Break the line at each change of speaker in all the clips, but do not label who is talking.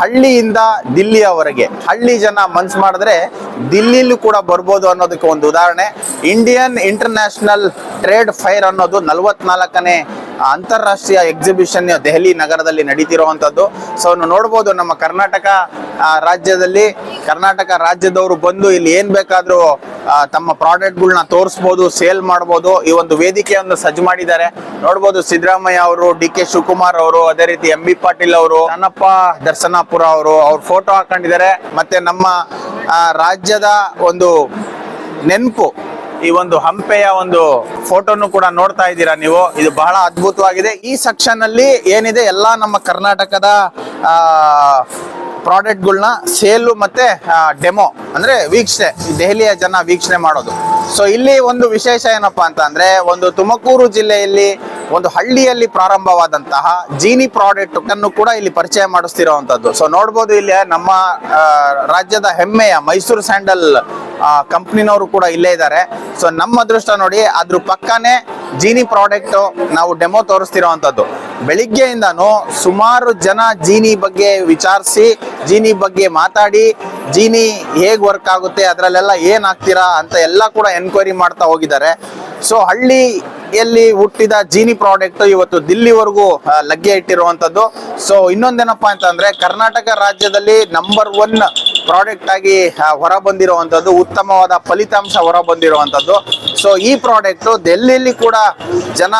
ಹಳ್ಳಿಯಿಂದ ದಿಲ್ಲಿಯವರೆಗೆ. ಹಳ್ಳಿ ಜನ ಮನ್ಸ್ ಮಾಡಿದ್ರೆ ದಿಲ್ಲಿಲೂ ಕೂಡ ಬರ್ಬೋದು ಅನ್ನೋದಕ್ಕೆ ಒಂದು ಉದಾಹರಣೆ. ಇಂಡಿಯನ್ ಇಂಟರ್ನ್ಯಾಷನಲ್ ಟ್ರೇಡ್ ಫೈರ್ ಅನ್ನೋದು ನಲವತ್ನಾಲ್ಕನೇ ಅಂತಾರಾಷ್ಟ್ರೀಯ ಎಕ್ಸಿಬಿಷನ್ ದೆಹಲಿ ನಗರದಲ್ಲಿ ನಡೀತಿರುವಂಥದ್ದು. ಸೊ ನೋಡ್ಬೋದು ನಮ್ಮ ಕರ್ನಾಟಕ ರಾಜ್ಯದಲ್ಲಿ ಕರ್ನಾಟಕ ರಾಜ್ಯದವರು ಬಂದು ಇಲ್ಲಿ ಏನ್ ಬೇಕಾದ್ರೂ ತಮ್ಮ ಪ್ರಾಡಕ್ಟ್ಗಳನ್ನ ತೋರಿಸ್ಬೋದು, ಸೇಲ್ ಮಾಡ್ಬೋದು, ಈ ಒಂದು ವೇದಿಕೆಯನ್ನು ಸಜ್ಜು ಮಾಡಿದ್ದಾರೆ. ನೋಡ್ಬೋದು ಸಿದ್ದರಾಮಯ್ಯ ಅವರು, ಡಿ ಕೆ ಶಿವಕುಮಾರ್ ಅವರು, ಅದೇ ರೀತಿ ಎಂ ಬಿ ಪಾಟೀಲ್ ಅವರು, ನನ್ನಪ್ಪ ದರ್ಶನಾಪುರ ಅವರು, ಅವ್ರ ಫೋಟೋ ಹಾಕೊಂಡಿದ್ದಾರೆ. ಮತ್ತೆ ನಮ್ಮ ರಾಜ್ಯದ ಒಂದು ನೆನಪು, ಈ ಒಂದು ಹಂಪೆಯ ಒಂದು ಫೋಟೋನು ಕೂಡ ನೋಡ್ತಾ ಇದ್ದೀರಾ ನೀವು? ಇದು ಬಹಳ ಅದ್ಭುತವಾಗಿದೆ. ಈ ಸೆಕ್ಷನ್ ಅಲ್ಲಿ ಏನಿದೆ? ಎಲ್ಲಾ ನಮ್ಮ ಕರ್ನಾಟಕದ, ಆ ಪ್ರಾಡಕ್ಟ್ಗಳನ್ನ ಸೇಲು ಮತ್ತೆ ಡೆಮೋ ಅಂದ್ರೆ ವೀಕ್ಷಣೆ, ದೆಹಲಿಯ ಜನ ವೀಕ್ಷಣೆ ಮಾಡೋದು. ಸೊ ಇಲ್ಲಿ ಒಂದು ವಿಶೇಷ ಏನಪ್ಪಾ ಅಂತ ಅಂದ್ರೆ, ಒಂದು ತುಮಕೂರು ಜಿಲ್ಲೆಯಲ್ಲಿ, ಒಂದು ಹಳ್ಳಿಯಲ್ಲಿ ಪ್ರಾರಂಭವಾದಂತಹ ಜೀನಿ ಪ್ರಾಡಕ್ಟ್ ಅನ್ನು ಕೂಡ ಇಲ್ಲಿ ಪರಿಚಯ ಮಾಡಿಸ್ತಿರೋವಂಥದ್ದು. ಸೊ ನೋಡ್ಬೋದು ಇಲ್ಲಿ ನಮ್ಮ ರಾಜ್ಯದ ಹೆಮ್ಮೆಯ ಮೈಸೂರು ಸ್ಯಾಂಡಲ್ ಕಂಪ್ನಿನವರು ಕೂಡ ಇಲ್ಲೇ ಇದ್ದಾರೆ. ಸೊ ನಮ್ಮ ಅದೃಷ್ಟ ನೋಡಿ, ಅದ್ರ ಪಕ್ಕನೇ ಜೀನಿ ಪ್ರಾಡಕ್ಟ್ ನಾವು ಡೆಮೋ ತೋರಿಸ್ತಿರೋವಂಥದ್ದು. ಬೆಳಿಗ್ಗೆಯಿಂದನೂ ಸುಮಾರು ಜನ ಜೀನಿ ಬಗ್ಗೆ ವಿಚಾರಿಸಿ, ಜೀನಿ ಬಗ್ಗೆ ಮಾತಾಡಿ, ಜೀನಿ ಹೇಗೆ ವರ್ಕ್ ಆಗುತ್ತೆ, ಅದರಲ್ಲೆಲ್ಲ ಏನು ಆಗ್ತೀರಾ ಅಂತ ಎಲ್ಲ ಕೂಡ ಎನ್ಕ್ವೈರಿ ಮಾಡ್ತಾ ಹೋಗಿದ್ದಾರೆ. ಸೊ ಹಳ್ಳಿಯಲ್ಲಿ ಹುಟ್ಟಿದ ಜೀನಿ ಪ್ರಾಡಕ್ಟ್ ಇವತ್ತು ದಿಲ್ಲಿವರೆಗೂ ಲಗ್ಗೆ ಇಟ್ಟಿರುವಂತದ್ದು. ಸೊ ಇನ್ನೊಂದೇನಪ್ಪ ಅಂತಂದ್ರೆ, ಕರ್ನಾಟಕ ರಾಜ್ಯದಲ್ಲಿ ನಂಬರ್ ಒನ್ ಪ್ರಾಡಕ್ಟ್ ಆಗಿ ಹೊರ ಬಂದಿರುವಂತದ್ದು ಉತ್ತಮವಾದ ಫಲಿತಾಂಶ ಹೊರ ಬಂದಿರುವಂತದ್ದು ಸೊ ಈ ಪ್ರಾಡಕ್ಟು ದೆಹಲಿಯಲ್ಲಿ ಕೂಡ ಜನ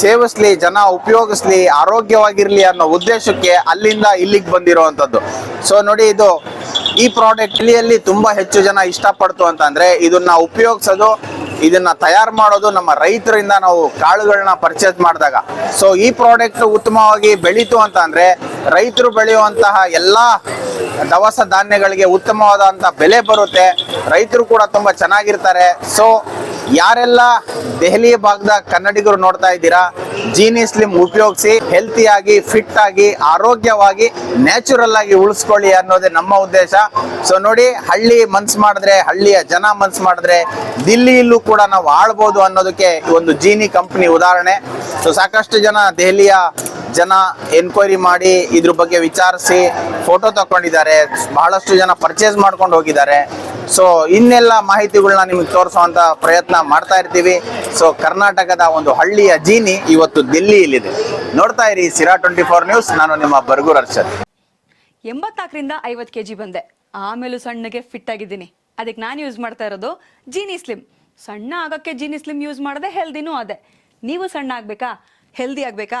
ಸೇವಿಸ್ಲಿ, ಜನ ಉಪಯೋಗಿಸ್ಲಿ, ಆರೋಗ್ಯವಾಗಿರಲಿ ಅನ್ನೋ ಉದ್ದೇಶಕ್ಕೆ ಅಲ್ಲಿಂದ ಇಲ್ಲಿಗೆ ಬಂದಿರುವಂತದ್ದು ಸೊ ನೋಡಿ ಇದು, ಈ ಪ್ರಾಡಕ್ಟ್ ಇಲ್ಲಿಯಲ್ಲಿ ತುಂಬಾ ಹೆಚ್ಚು ಜನ ಇಷ್ಟಪಡ್ತು ಅಂತಂದ್ರೆ, ಇದನ್ನ ಉಪಯೋಗಿಸೋದು, ಇದನ್ನ ತಯಾರು ಮಾಡೋದು ನಮ್ಮ ರೈತರಿಂದ ನಾವು ಕಾಳುಗಳನ್ನ ಪರ್ಚೇಸ್ ಮಾಡಿದಾಗ. ಸೊ ಈ ಪ್ರಾಡಕ್ಟ್ ಉತ್ತಮವಾಗಿ ಬೆಳೀತು ಅಂತ ರೈತರು ಬೆಳೆಯುವಂತಹ ಎಲ್ಲಾ ದವಸ ಧಾನ್ಯಗಳಿಗೆ ಉತ್ತಮವಾದಂತ ಬೆಲೆ ಬರುತ್ತೆ. ರೈತರು ಕೂಡ ತುಂಬಾ ಚೆನ್ನಾಗಿರ್ತಾರೆ. ಸೊ ಯಾರೆಲ್ಲ ದೆಹಲಿ ಭಾಗದ ಕನ್ನಡಿಗರು ನೋಡ್ತಾ ಇದ್ದೀರಾ ಜೀನಿ ಸ್ಲಿಮ್ ಉಪಯೋಗಿಸಿ ಹೆಲ್ತಿಯಾಗಿ ಫಿಟ್ ಆಗಿ, ಆರೋಗ್ಯವಾಗಿ ನ್ಯಾಚುರಲ್ ಆಗಿ ಉಳಿಸ್ಕೊಳ್ಳಿ ಅನ್ನೋದೇ ನಮ್ಮ ಉದ್ದೇಶ. ಸೊ ನೋಡಿ, ಹಳ್ಳಿ ಮನ್ಸ್ ಮಾಡಿದ್ರೆ, ಹಳ್ಳಿಯ ಜನ ಮನ್ಸ್ ಮಾಡಿದ್ರೆ, ದಿಲ್ಲಿಯಲ್ಲೂ ಕೂಡ ನಾವು ಆಳ್ಬೋದು ಅನ್ನೋದಕ್ಕೆ ಒಂದು ಜೀನಿ ಕಂಪ್ನಿ ಉದಾಹರಣೆ. ಸೊ ಸಾಕಷ್ಟು ಜನ ದೆಹಲಿಯ ಜನ ಎನ್ಕ್ವೈರಿ ಮಾಡಿ ಇದ್ರ ಬಗ್ಗೆ ವಿಚಾರಿಸಿ ಫೋಟೋ ತಗೊಂಡಿದ್ದಾರೆ ಬಹಳಷ್ಟು ಜನ ಪರ್ಚೇಸ್ ಮಾಡ್ಕೊಂಡು ಹೋಗಿದ್ದಾರೆ. ಸೊ ಇನ್ನೆಲ್ಲ ಮಾಹಿತಿಗಳನ್ನ ನಿಮಗೆ ತೋರಿಸುವಂತ ಪ್ರಯತ್ನ ಮಾಡ್ತಾ ಇರ್ತೀವಿ. ಸೊ ಕರ್ನಾಟಕದ ಒಂದು ಹಳ್ಳಿಯ ಜೀನಿ ಇವತ್ತು ದಿಲ್ಲಿಯಲ್ಲಿದೆ. ನೋಡ್ತಾ ಇರಿ ಸಿರಾ ಟ್ವೆಂಟಿ ಫೋರ್ ನ್ಯೂಸ್ ನಾನು ನಿಮ್ಮ ಬರ್ಗೂರ್ ಅರ್ಷದ್
ಎಂಬತ್ತಾಕರಿಂದ ಐವತ್ತು ಕೆ ಜಿ ಬಂದೆ. ಆಮೇಲೂ ಸಣ್ಣಗೆ ಫಿಟ್ ಆಗಿದ್ದೀನಿ. ಅದಕ್ಕೆ ನಾನು ಯೂಸ್ ಮಾಡ್ತಾ ಇರೋದು ಜೀನಿ ಸ್ಲಿಮ್ ಸಣ್ಣ ಆಗೋಕ್ಕೆ ಜೀನಿ ಸ್ಲಿಮ್ ಯೂಸ್ ಮಾಡಿದೆ ಹೆಲ್ದಿನೂ ಅದೇ. ನೀವು ಸಣ್ಣ ಆಗಬೇಕಾ? ಹೆಲ್ದಿ ಆಗಬೇಕಾ?